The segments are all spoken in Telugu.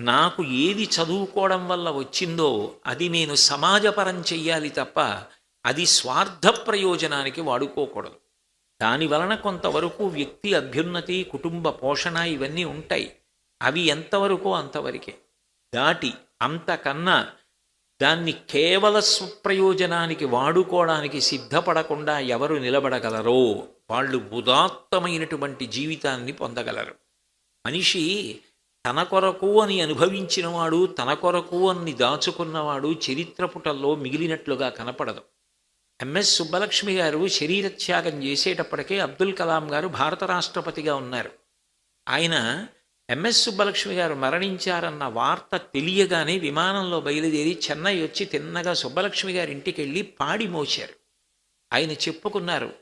నాకు ఏది చదువుకోవడం వల్ల వచ్చిందో అది నేను సమాజపరం చెయ్యాలి తప్ప అది స్వార్థ ప్రయోజనానికి వాడుకోకూడదు. దాని వలన కొంతవరకు వ్యక్తి అభ్యున్నతి కుటుంబ పోషణ ఇవన్నీ ఉంటాయి. అవి ఎంతవరకు అంతవరకే. దాటి అంతకన్నా దాన్ని కేవల స్వప్రయోజనానికి వాడుకోవడానికి సిద్ధపడకుండా ఎవరు నిలబడగలరో వాళ్ళు ఉదాత్తమైనటువంటి జీవితాన్ని పొందగలరు. మనిషి తన కొరకు అని అనుభవించినవాడు తన కొరకు అని దాచుకున్నవాడు చరిత్ర పుటల్లో మిగిలినట్లుగా కనపడదు. ఎంఎస్ సుబ్బలక్ష్మి గారు శరీరత్యాగం చేసేటప్పటికే అబ్దుల్ కలాం గారు భారత రాష్ట్రపతిగా ఉన్నారు. ఆయన ఎంఎస్ సుబ్బలక్ష్మి గారు మరణించారన్న వార్త తెలియగానే విమానంలో బయలుదేరి చెన్నై వచ్చి తిన్నగా సుబ్బలక్ష్మి గారి ఇంటికి వెళ్ళి పాడి మోశారు. ఆయన చెప్పుకున్నారు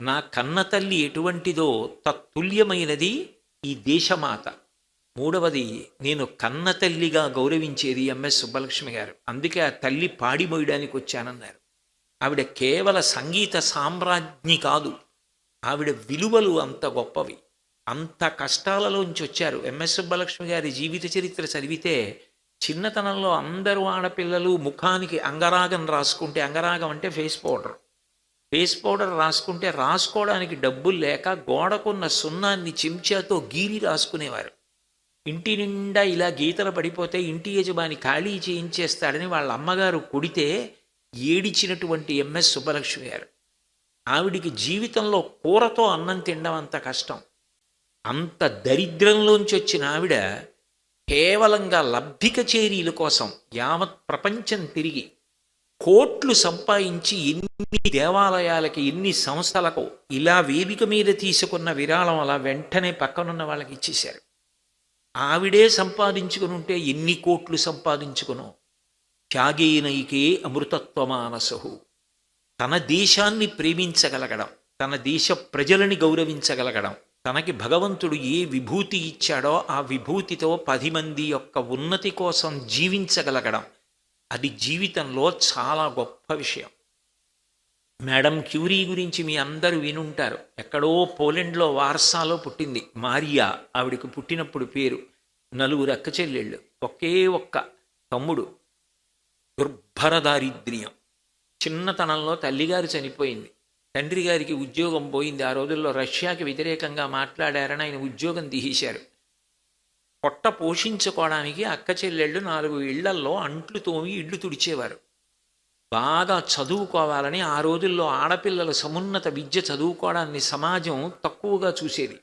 నా కన్న తల్లి ఎటువంటిదో తత్తుల్యమైనది ఈ దేశమాత. మూడవది నేను కన్న తల్లిగా గౌరవించేది ఎంఎస్ సుబ్బలక్ష్మి గారు. అందుకే ఆ తల్లి పాడిపోయడానికి వచ్చానన్నారు. ఆవిడ కేవల సంగీత సామ్రాజ్ఞి కాదు. ఆవిడ విలువలు అంత గొప్పవి. అంత కష్టాలలోంచి వచ్చారు. ఎంఎస్ సుబ్బలక్ష్మి గారి జీవిత చరిత్ర చదివితే చిన్నతనంలో అందరూ ఆడపిల్లలు ముఖానికి అంగరాగం రాసుకుంటే అంగరాగం అంటే ఫేస్ పౌడర్. ఫేస్ పౌడర్ రాసుకుంటే రాసుకోవడానికి డబ్బులు లేక గోడకున్న సున్నాన్ని చెంచాతో గీరి రాసుకునేవారు. ఇంటి నిండా ఇలా గీతలు పడిపోతే ఇంటి యజమాని ఖాళీ చేయించేస్తాడని వాళ్ళ అమ్మగారు కొడితే ఏడిచినటువంటి ఎంఎస్ సుబ్బలక్ష్మి గారు. ఆవిడికి జీవితంలో కూరతో అన్నం తినడం అంత కష్టం. అంత దరిద్రంలోంచి వచ్చిన ఆవిడ కేవలంగా లబ్ధిక చేరీల కోసం యావత్ ప్రపంచం తిరిగి కోట్లు సంపాదించి ఎన్ని దేవాలయాలకి ఎన్ని సంస్థలకు ఇలా వేదిక మీద తీసుకున్న విరాళం అలా వెంటనే పక్కనున్న వాళ్ళకి ఇచ్చేశారు. ఆవిడే సంపాదించుకుని ఉంటే ఎన్ని కోట్లు సంపాదించుకునో. త్యాగేనైకే అమృతత్వమానసహు. తన దేశాన్ని ప్రేమించగలగడం తన దేశ ప్రజలని గౌరవించగలగడం తనకి భగవంతుడు ఏ విభూతి ఇచ్చాడో ఆ విభూతితో పది మంది యొక్క ఉన్నతి కోసం జీవించగలగడం అది జీవితంలో చాలా గొప్ప విషయం. మేడం క్యూరీ గురించి మీ అందరూ వినుంటారు. ఎక్కడో పోలెండ్లో వార్సాలో పుట్టింది మారియా. ఆవిడకి పుట్టినప్పుడు పేరు నలుగురు అక్క చెల్లెళ్ళు. ఒకే ఒక్క తమ్ముడు. దుర్భర దారిద్ర్యం. చిన్నతనంలో తల్లిగారు చనిపోయింది. తండ్రి గారికి ఉద్యోగం పోయింది. ఆ రోజుల్లో రష్యాకి వ్యతిరేకంగా మాట్లాడారని ఆయన ఉద్యోగం తీసేశారు. పొట్ట పోషించుకోవడానికి అక్క చెల్లెళ్ళు నాలుగు ఇళ్ళల్లో అంట్లు తోమి ఇళ్ళు తుడిచేవారు. బాగా చదువుకోవాలని ఆ రోజుల్లో ఆడపిల్లల సమున్నత విద్య చదువుకోవడాన్ని సమాజం తక్కువగా చూసేది.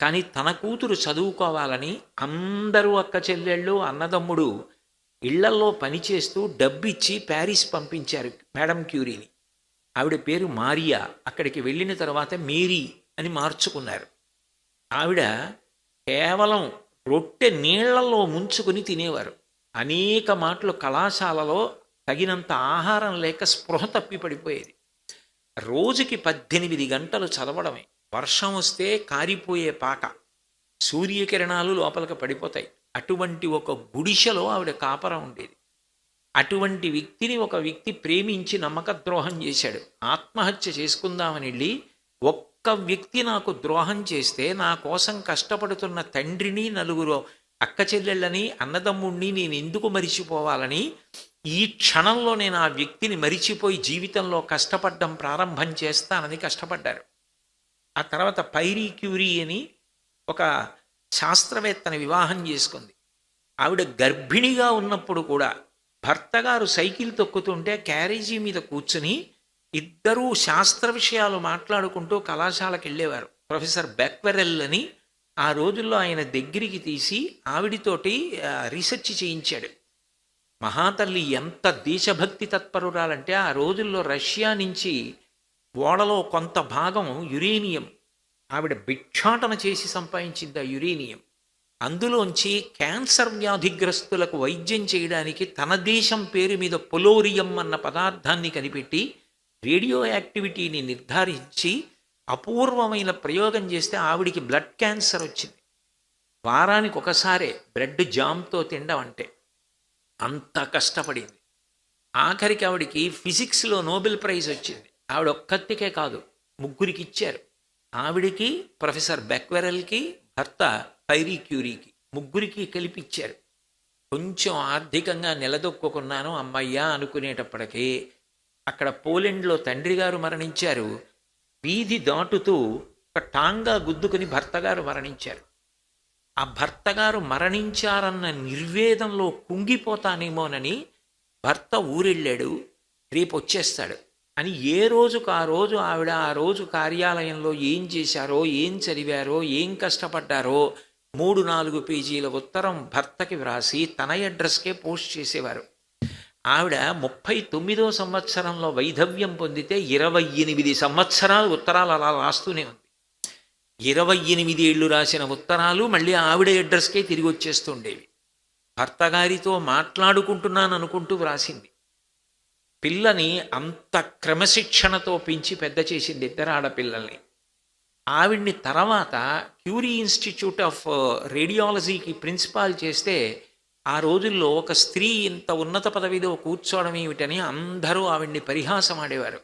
కానీ తన కూతురు చదువుకోవాలని అందరూ అక్క చెల్లెళ్ళు అన్నదమ్ముడు ఇళ్ళల్లో పనిచేస్తూ డబ్బిచ్చి ప్యారిస్ పంపించారు మేడం క్యూరీని. ఆవిడ పేరు మారియా. అక్కడికి వెళ్ళిన తర్వాత మేరీ అని మార్చుకున్నారు. ఆవిడ కేవలం రొట్టె నీళ్ళలో ముంచుకుని తినేవారు. అనేక మాటలు కళాశాలలో తగినంత ఆహారం లేక స్పృహ తప్పి పడిపోయేది రోజుకి పద్దెనిమిది గంటలు చదవడమే. వర్షం వస్తే కారిపోయే పాక సూర్యకిరణాలు లోపలికి పడిపోతాయి. అటువంటి ఒక గుడిసెలో ఆవిడ కాపరం ఉండేది. అటువంటి వ్యక్తిని ఒక వ్యక్తి ప్రేమించి నమ్మక ద్రోహం చేశాడు. ఆత్మహత్య చేసుకుందామని వెళ్ళి ఒక్క వ్యక్తి నాకు ద్రోహం చేస్తే నా కోసం కష్టపడుతున్న తండ్రిని నలుగురు అక్క చెల్లెళ్ళని అన్నదమ్ముణ్ణి నేను ఎందుకు మరిచిపోవాలని ఈ క్షణంలో నేను ఆ వ్యక్తిని మరిచిపోయి జీవితంలో కష్టపడడం ప్రారంభం చేస్తానని కష్టపడ్డారు. ఆ తర్వాత పైరీ క్యూరీ అని ఒక శాస్త్రవేత్తని వివాహం చేసుకుంది. ఆవిడ గర్భిణిగా ఉన్నప్పుడు కూడా భర్తగారు సైకిల్ తొక్కుతుంటే క్యారేజీ మీద కూర్చుని ఇద్దరూ శాస్త్ర విషయాలు మాట్లాడుకుంటూ కళాశాలకు వెళ్ళేవారు. ప్రొఫెసర్ బెక్వెరెల్ అని ఆ రోజుల్లో ఆయన దగ్గరికి తీసి ఆవిడితోటి రీసెర్చ్ చేయించాడు. మహాతల్లి ఎంత దేశభక్తి తత్పరురాలంటే ఆ రోజుల్లో రష్యా నుంచి ఓడలో కొంత భాగం యురేనియం. ఆవిడ భిక్షాటన చేసి సంపాదించింది ఆ యురేనియం. అందులోంచి క్యాన్సర్ వ్యాధిగ్రస్తులకు వైద్యం చేయడానికి తన దేశం పేరు మీద పొలోరియం అన్న పదార్థాన్ని కనిపెట్టి రేడియో యాక్టివిటీని నిర్ధారించి అపూర్వమైన ప్రయోగం చేస్తే ఆవిడికి బ్లడ్ క్యాన్సర్ వచ్చింది. వారానికి ఒకసారే బ్రెడ్ జామ్తో తినడం అంటే. అంత కష్టపడింది. ఆఖరికి ఆవిడికి ఫిజిక్స్లో నోబెల్ ప్రైజ్ వచ్చింది. ఆవిడ ఒక్కతికే కాదు ముగ్గురికి ఇచ్చారు. ఆవిడికి ప్రొఫెసర్ బెక్వెరల్కి భర్త పైరీ క్యూరీకి ముగ్గురికి కలిపి ఇచ్చారు కొంచెం ఆర్థికంగా నిలదొక్కున్నాను అమ్మయ్యా అనుకునేటప్పటికీ అక్కడ పోలెండ్లో తండ్రి గారు మరణించారు. వీధి దాటుతూ ఒక టాంగా గుద్దుకుని భర్త గారు మరణించారు. ఆ భర్త గారు మరణించారన్న నిర్వేదంలో కుంగిపోతానేమోనని భర్త ఊరెళ్ళాడు రేపు వచ్చేస్తాడు అని ఏ రోజుకు ఆ రోజు ఆవిడ ఆ రోజు కార్యాలయంలో ఏం చేశారో ఏం చదివారో ఏం కష్టపడ్డారో మూడు నాలుగు పేజీల ఉత్తరం భర్తకి వ్రాసి తన అడ్రస్కే పోస్ట్ చేసేవారు. ఆవిడ ముప్పై తొమ్మిదో సంవత్సరంలో వైధవ్యం పొందితే ఇరవై ఎనిమిది సంవత్సరాలు ఉత్తరాలు అలా రాస్తూనే ఉంది. ఇరవై ఎనిమిది ఏళ్ళు రాసిన ఉత్తరాలు మళ్ళీ ఆవిడ అడ్రస్కే తిరిగి వచ్చేస్తుండేవి. భర్త గారితో మాట్లాడుకుంటున్నాను అనుకుంటూ వ్రాసింది. పిల్లని అంత క్రమశిక్షణతో పెంచి పెద్ద చేసింది ఇద్దరు ఆడపిల్లల్ని. ఆవిడ్ని తర్వాత క్యూరీ ఇన్స్టిట్యూట్ ఆఫ్ రేడియాలజీకి ప్రిన్సిపాల్ చేస్తే ఆ రోజుల్లో ఒక స్త్రీ ఇంత ఉన్నత పదవిలో కూర్చోవడం ఏమిటని అందరూ ఆవిడ్ని పరిహాసం ఆడేవారు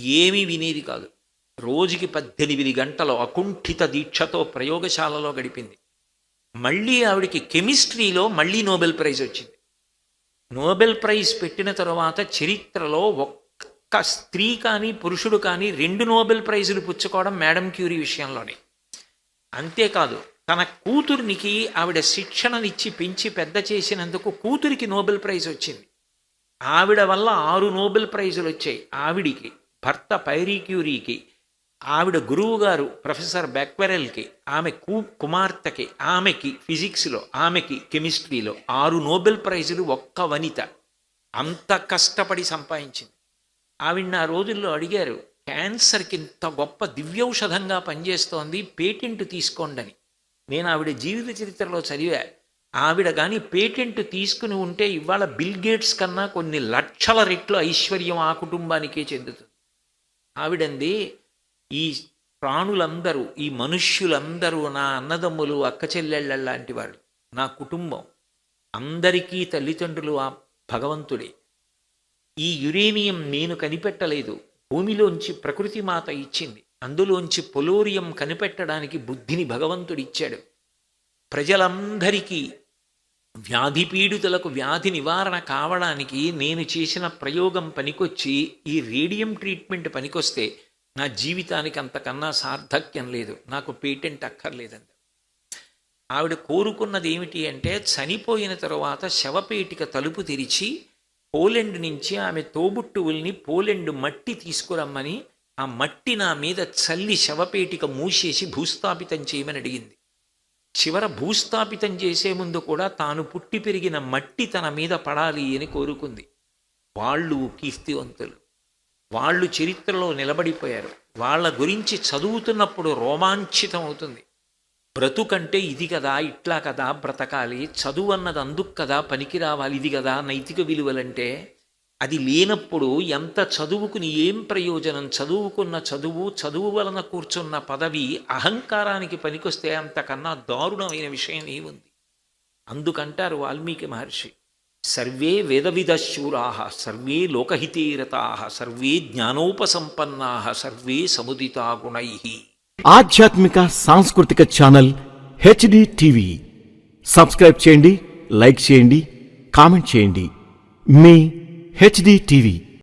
ఏమీ వినేది కాదు. రోజుకి పద్దెనిమిది గంటలు అకుంఠిత దీక్షతో ప్రయోగశాలలో గడిపింది. మళ్ళీ ఆవిడికి కెమిస్ట్రీలో మళ్ళీ నోబెల్ ప్రైజ్ వచ్చింది. నోబెల్ ప్రైజ్ పెట్టిన తర్వాత చరిత్రలో ఒక్క స్త్రీ కానీ పురుషుడు కానీ రెండు నోబెల్ ప్రైజులు పుచ్చుకోవడం మేడం క్యూరీ విషయంలోనే. అంతేకాదు తన కూతురునికి ఆవిడ శిక్షణనిచ్చి పెంచి పెద్ద చేసినందుకు కూతురికి నోబెల్ ప్రైజ్ వచ్చింది. ఆవిడ వల్ల ఆరు నోబెల్ ప్రైజులు వచ్చాయి. ఆవిడికి భర్త పైరీ క్యూరీకి ఆవిడ గురువు గారు ప్రొఫెసర్ బెక్వెరెల్కి ఆమె కు కుమార్తెకి ఆమెకి ఫిజిక్స్లో ఆమెకి కెమిస్ట్రీలో ఆరు నోబెల్ ప్రైజులు ఒక్క వనిత. అంత కష్టపడి సంపాదించింది. ఆవిడ ఆ రోజుల్లో అడిగారు క్యాన్సర్కి ఇంత గొప్ప దివ్యౌషధంగా పనిచేస్తోంది పేటెంట్ తీసుకోండి అని నేను ఆవిడ జీవిత చరిత్రలో చదివా. ఆవిడ కానీ పేటెంట్ తీసుకుని ఉంటే ఇవాళ బిల్ గేట్స్ కన్నా కొన్ని లక్షల రెట్లు ఐశ్వర్యం ఆ కుటుంబానికే చెందుతుంది. ఆవిడంది ఈ ప్రాణులందరూ ఈ మనుష్యులందరూ నా అన్నదమ్ములు అక్క చెల్లెళ్ళ లాంటి వారు నా కుటుంబం అందరికీ తల్లిదండ్రులు ఆ భగవంతుడే. ఈ యురేనియం నేను కనిపెట్టలేదు. భూమిలోంచి ప్రకృతి మాత ఇచ్చింది. అందులోంచి పొలోరియం కనిపెట్టడానికి బుద్ధిని భగవంతుడు ఇచ్చాడు. ప్రజలందరికీ వ్యాధి పీడితులకు వ్యాధి నివారణ కావడానికి నేను చేసిన ప్రయోగం పనికొచ్చి ఈ రేడియం ట్రీట్మెంట్ పనికొస్తే నా జీవితానికి అంతకన్నా సార్థక్యం లేదు. నాకు పేటెంట్ అక్కర్లేదండి. ఆవిడ కోరుకున్నది ఏమిటి అంటే చనిపోయిన తరువాత శవపేటిక తలుపు తెరిచి పోలెండ్ నుంచి ఆమె తోబుట్టువుల్ని పోలెండ్ మట్టి తీసుకురమ్మని ఆ మట్టి నా మీద చల్లి శవపేటిక మూసేసి భూస్థాపితం చేయమని అడిగింది. చివర భూస్థాపితం చేసే ముందు కూడా తాను పుట్టి పెరిగిన మట్టి తన మీద పడాలి అని కోరుకుంది. వాళ్ళు కీర్తివంతులు. వాళ్ళు చరిత్రలో నిలబడిపోయారు. వాళ్ళ గురించి చదువుతున్నప్పుడు రోమాంచితం అవుతుంది. బ్రతుకంటే ఇది కదా ఇట్లా కదా బ్రతకాలి. చదువు అన్నది అందుకు కదా పనికి రావాలి ఇది కదా నైతిక విలువలంటే అది లేనప్పుడు ఎంత చదువుకుని ఏం ప్రయోజనం? చదువుకున్న చదువు చదువు వలన కూర్చున్న పదవి అహంకారానికి పనికొస్తే అంతకన్నా దారుణమైన విషయం ఏముంది? అందుకంటారు వాల్మీకి మహర్షి. సర్వే వేదవిదశూరా సర్వే లోకహితేరతా సర్వే జ్ఞానోపసంపన్నా సర్వే సముదితా గుణై ఆధ్యాత్మిక సాంస్కృతిక ఛానల్ హెచ్డి టీవీ. సబ్స్క్రైబ్ చేయండి లైక్ చేయండి కామెంట్ చేయండి. మీ హెచ్డి టీవీ.